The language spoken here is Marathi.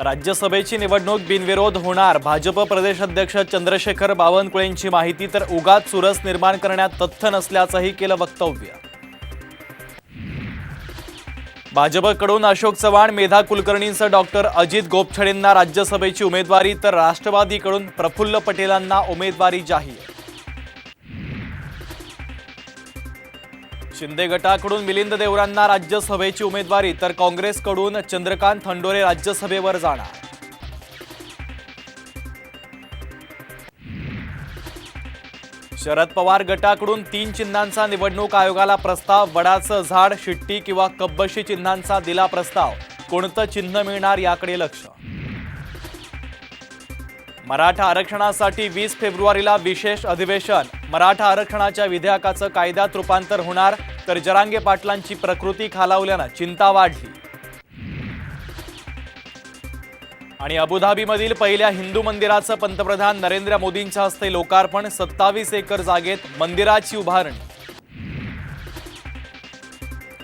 राज्यसभेची निवडणूक बिनविरोध होणार. भाजप प्रदेशाध्यक्ष चंद्रशेखर बावनकुळेंची माहिती तर उगाच चुरस निर्माण करण्यात तथ्य नसल्याचंही केलं वक्तव्य. भाजपकडून अशोक चव्हाण मेधा कुलकर्णींसह डॉक्टर अजित गोपछडेंना राज्यसभेची उमेदवारी तर राष्ट्रवादीकडून प्रफुल्ल पटेलांना उमेदवारी जाहीर. शिंदे गटाकडून मिलिंद देवरांना राज्यसभेची उमेदवारी तर काँग्रेसकडून चंद्रकांत थंडोरे राज्यसभेवर जाणार. शरद पवार गटाकडून तीन चिन्हांचा निवडणूक आयोगाला प्रस्ताव वडाचं झाड शिट्टी किंवा कब्बशी चिन्हांचा दिला प्रस्ताव. कोणतं चिन्ह मिळणार याकडे लक्ष? मराठा आरक्षणासाठी वीस फेब्रुवारीला विशेष अधिवेशन. मराठा आरक्षणाच्या विधेयकाचं कायद्यात रूपांतर होणार तर जरांगे पाटलांची प्रकृती खालावल्यानं चिंता वाढली. आणि अबुधाबीमधील पहिल्या हिंदू मंदिराचं पंतप्रधान नरेंद्र मोदींच्या हस्ते लोकार्पण सत्तावीस एकर जागेत मंदिराची उभारणी.